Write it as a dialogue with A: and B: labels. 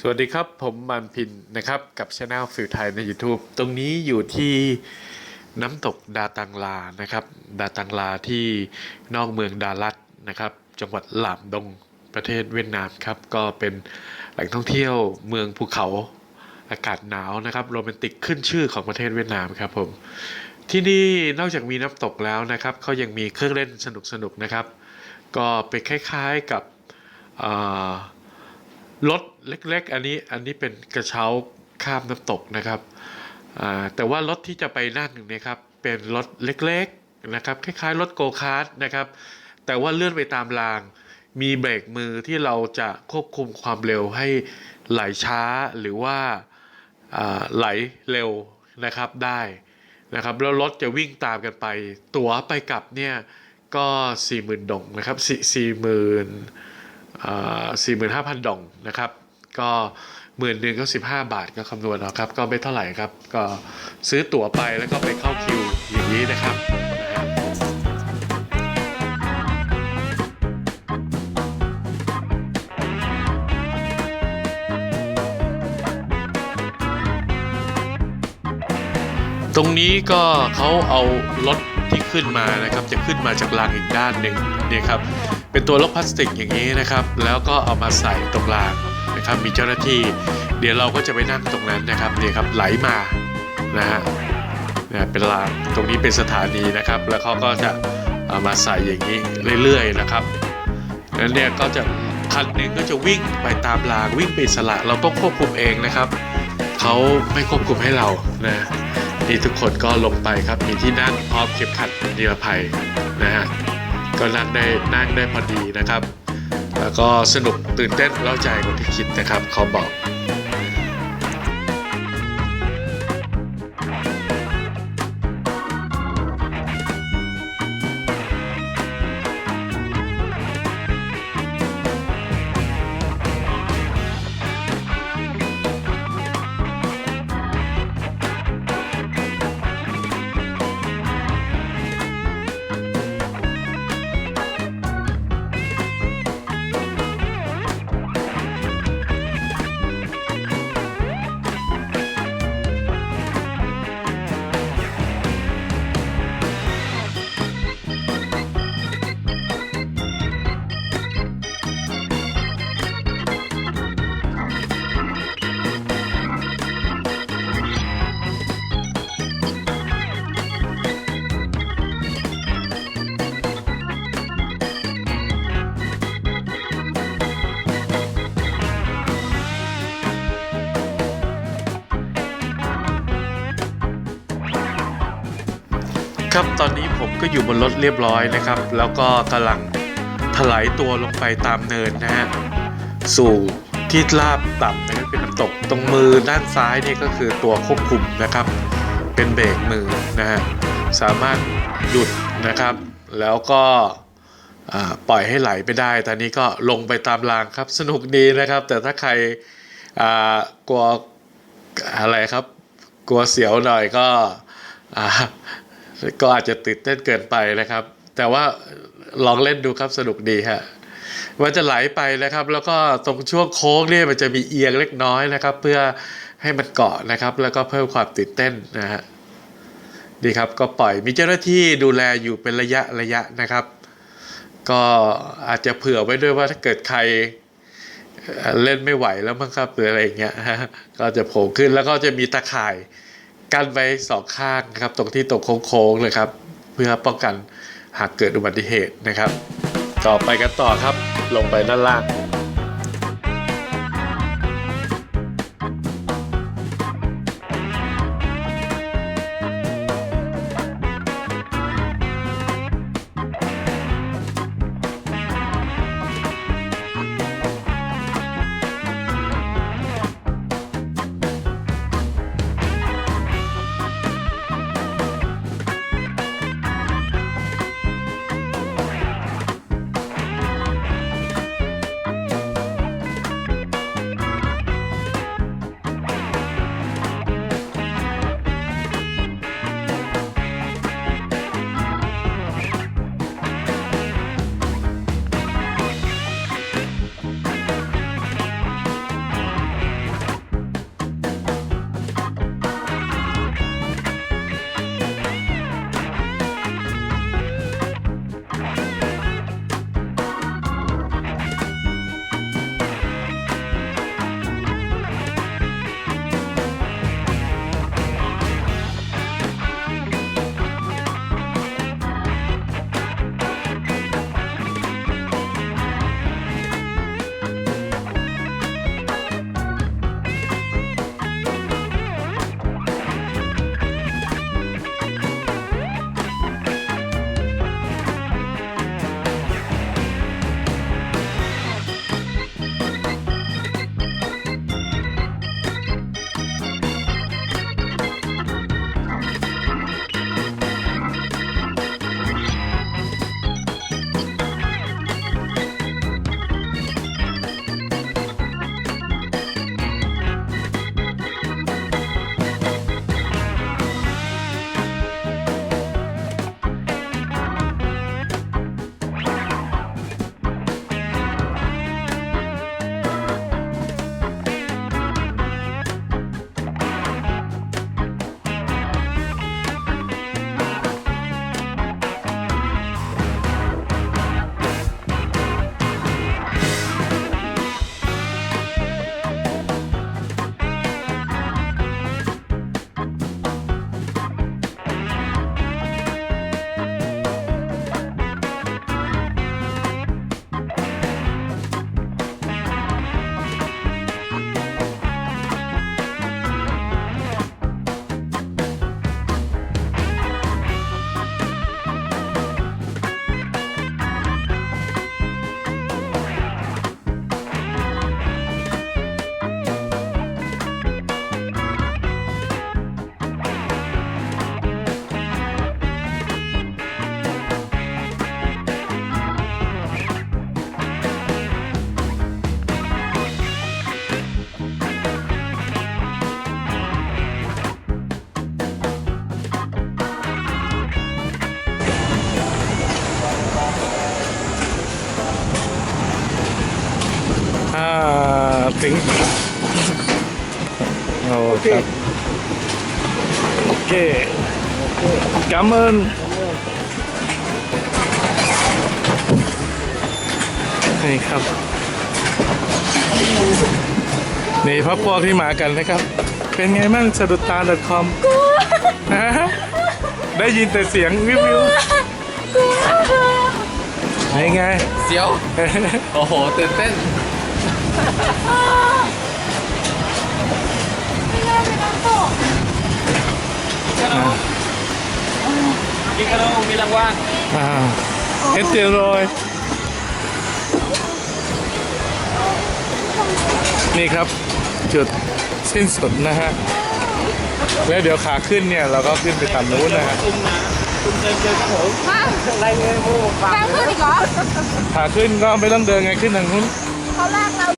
A: สวัสดีครับ ผมมันพินนะครับ กับช anel ฟิวไทยใน YouTube ตรงนี้อยู่ที่น้ำตกดาตังลานะครับ ดาตังลาที่นอกเมืองดาลัดนะครับ จังหวัดหลามดงประเทศเวียดนามครับ ก็เป็นแหล่งท่องเที่ยวเมืองภูเขาอากาศหนาวนะครับโรแมนติกขึ้นชื่อของประเทศเวียดนามครับผมที่นี่นอกจากมีน้ำตกแล้วนะครับเขายังมีเครื่องเล่นสนุกๆนะครับ ก็เป็นคล้ายๆกับอ่า รถเล็กๆ อันนี้อันนี้เป็นกระเช้าข้ามน้ำตกนะครับแต่ว่ารถที่จะไปนั่งเนี่ยครับเป็นรถเล็กๆนะครับคล้ายๆรถโกคาร์ทนะครับ แต่ว่าเลื่อนไปตามราง มีเบรกมือที่เราจะควบคุมความเร็วให้ไหลช้าหรือว่าไหลเร็วนะครับได้นะครับแล้วรถจะวิ่งตามกันไป ตั๋วไปกลับเนี่ยก็ 40,000ดงนะครับสี่ หมื่นสี่หมื่นห้าพันดองนะครับ ก็หมื่นหนึ่งก็สิบห้าบาทก็คำนวณเอาครับ ก็ไม่เท่าไหร่ครับ ก็ซื้อตั๋วไปแล้วก็ไปเข้าคิวอย่างนี้นะครับตรงนี้ก็เขาเอารถที่ขึ้นมานะครับ จะขึ้นมาจากรางอีกด้านหนึ่งเนี่ยครับ เป็นตัวรถพลาสติกอย่างนี้นะครับ แล้วก็เอามาใส่ตรงรางนะครับ มีเจ้าหน้าที่ เดี๋ยวเราก็จะไปนั่งตรงนั้นนะครับเนี่ยครับไหลมานะฮะเนี่ยเป็นรางตรงนี้เป็นสถานีนะครับ แล้วเขาก็จะเอามาใส่อย่างนี้เรื่อยๆนะครับแล้วเนี่ยก็จะคันหนึ่งก็จะวิ่งไปตามรางวิ่งไปสระเราต้องควบคุมเองนะครับเขาไม่ควบคุมให้เรานะนี่ทุกคนก็ลงไปครับมีที่นั่งพร้อมเข็มขัดนิรภัยนะฮะ ก็นั่งได้นั่งได้พอดีนะครับ แล้วก็สนุกตื่นเต้นเล่าใจกว่าที่คิดนะครับเขาบอก ครับตอนนี้ผมก็อยู่บนรถเรียบร้อยนะครับ แล้วก็กำลังถลายตัวลงไปตามเนินนะฮะสู่ที่ราบต่ำนะครับเป็นน้ำตกตรงมือด้านซ้ายนี่ก็คือตัวควบคุมนะครับ เป็นเบรกมือนะฮะสามารถหยุดนะครับ แล้วก็ปล่อยให้ไหลไปได้ ตอนนี้ก็ลงไปตามรางครับ สนุกดีนะครับ แต่ถ้าใครกลัวอะไรครับ กลัวเสียวหน่อยก็ ก็อาจจะตื่นเต้นเกินไปนะครับ แต่ว่าลองเล่นดูครับสนุกดีฮะมันจะไหลไปนะครับ แล้วก็ตรงช่วงโค้งเนี่ยมันจะมีเอียงเล็กน้อยนะครับ เพื่อให้มันเกาะนะครับ แล้วก็เพิ่มความตื่นเต้นนะฮะดีครับก็ปล่อยมีเจ้าหน้าที่ดูแลอยู่เป็นระยะระยะนะครับ ก็อาจจะเผื่อไว้ด้วยว่าถ้าเกิดใครเอ่อเล่นไม่ไหวแล้วมั้งครับหรืออะไรอย่างเงี้ยก็จะโผล่ขึ้นแล้วก็จะมีตะข่าย กั้นไว้สองข้างนะครับ ตรงที่ตรงโค้งๆเลยครับ เพื่อป้องกันหากเกิดอุบัติเหตุนะครับ ต่อไปกันต่อครับ ลงไปด้านล่าง
B: ถึงโอ้ครับโอเคกำเอินนี่ครับ นี่พักพวกที่มากันนะครับ เป็นไงบ้างสะดุดตา .com ฮะได้ยินแต่เสียงวิววิวเป็นไง
C: เสียว โอ้โหตื่นเต้น กินขนมมีรางวัล
B: อ่าเอสเตอรอยด์นี่ครับจุดสิ้นสุดนะฮะ แล้วเดี๋ยวขาขึ้นเนี่ย เราก็ขึ้นไปตามนู้นนะฮะ
D: แรงขึ้นอีกเหรอ
B: ขาขึ้นก็ไม่ต้องเดินไงขึ้นทางนู้น
D: เขาลากเรา